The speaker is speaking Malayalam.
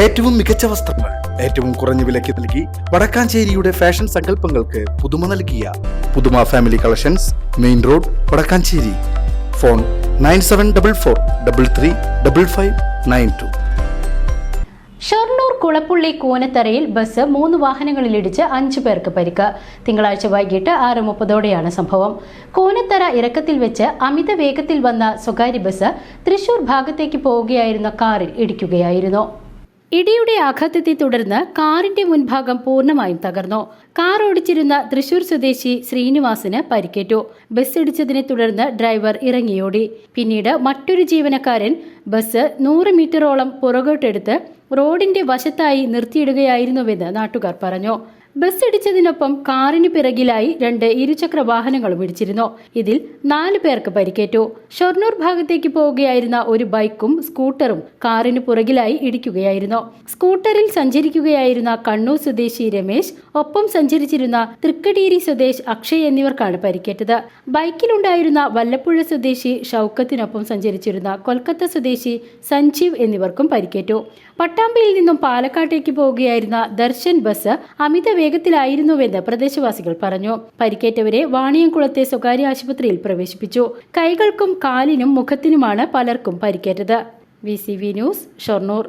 ഏറ്റവും മികച്ച വസ്ത്രങ്ങൾ ഏറ്റവും കുറഞ്ഞ വിലയ്ക്ക് നൽകി വടക്കാഞ്ചേരിയുടെ ഫാഷൻ സങ്കല്പങ്ങൾക്ക് പുതുമ നൽകിയ Puthuma family collections main road Vadakkanchery. Phone nine seven double four double three double five nine two. Shoranur Kulappully കൂനത്തറയിൽ bus മൂന്ന് വാഹനങ്ങളിലിടിച്ച് അഞ്ചു പേർക്ക് പരിക്ക്. തിങ്കളാഴ്ച വൈകിട്ട് ആറ് മുപ്പതോടെയാണ് സംഭവം. കൂനത്തറ ഇറക്കത്തിൽ വെച്ച് അമിത വേഗത്തിൽ വന്ന സ്വകാര്യ ബസ് തൃശൂർ ഭാഗത്തേക്ക് പോവുകയായിരുന്ന കാറിൽ ഇടിക്കുകയായിരുന്നു. ഇടിയുടെ ആഘാതത്തെ തുടർന്ന് കാറിന്റെ മുൻഭാഗം പൂർണമായും തകർന്നു. കാർ ഓടിച്ചിരുന്ന തൃശൂർ സ്വദേശി ശ്രീനിവാസിന് പരിക്കേറ്റു. ബസ് ഇടിച്ചതിനെ തുടർന്ന് ഡ്രൈവർ ഇറങ്ങിയോടി. പിന്നീട് മറ്റൊരു ജീവനക്കാരൻ ബസ് നൂറ് മീറ്ററോളം പുറകോട്ടെടുത്ത് റോഡിന്റെ വശത്തായി നിർത്തിയിടുകയായിരുന്നുവെന്ന് നാട്ടുകാർ പറഞ്ഞു. ബസ് ഇടിച്ചതിനൊപ്പം കാറിന് പിറകിലായി രണ്ട് ഇരുചക്ര വാഹനങ്ങളും ഇടിച്ചിരുന്നു. ഇതിൽ നാല് പേർക്ക് പരിക്കേറ്റു. ഷൊർണൂർ ഭാഗത്തേക്ക് പോവുകയായിരുന്ന ഒരു ബൈക്കും സ്കൂട്ടറും കാറിന് പുറകിലായി ഇടിക്കുകയായിരുന്നു. സ്കൂട്ടറിൽ സഞ്ചരിക്കുകയായിരുന്ന കണ്ണൂർ സ്വദേശി രമേശ് ഒപ്പം സഞ്ചരിച്ചിരുന്ന തൃക്കടീരി സ്വദേശ് അക്ഷയ് എന്നിവർക്കാണ് പരിക്കേറ്റത്. ബൈക്കിലുണ്ടായിരുന്ന വല്ലപ്പുഴ സ്വദേശി ഷൌക്കത്തിനൊപ്പം സഞ്ചരിച്ചിരുന്ന കൊൽക്കത്ത സ്വദേശി സഞ്ജീവ് എന്നിവർക്കും പരിക്കേറ്റു. പട്ടാമ്പിയിൽ നിന്നും പാലക്കാട്ടേക്ക് പോവുകയായിരുന്ന ദർശൻ ബസ് അമിത വേഗത്തിലായിരുന്നുവെന്ന് പ്രദേശവാസികൾ പറഞ്ഞു. പരിക്കേറ്റവരെ വാണിയംകുളത്തെ സ്വകാര്യ ആശുപത്രിയിൽ പ്രവേശിപ്പിച്ചു. കൈകൾക്കും കാലിനും മുഖത്തിനുമാണ് പലർക്കും പരിക്കേറ്റത്. V news Shoranur.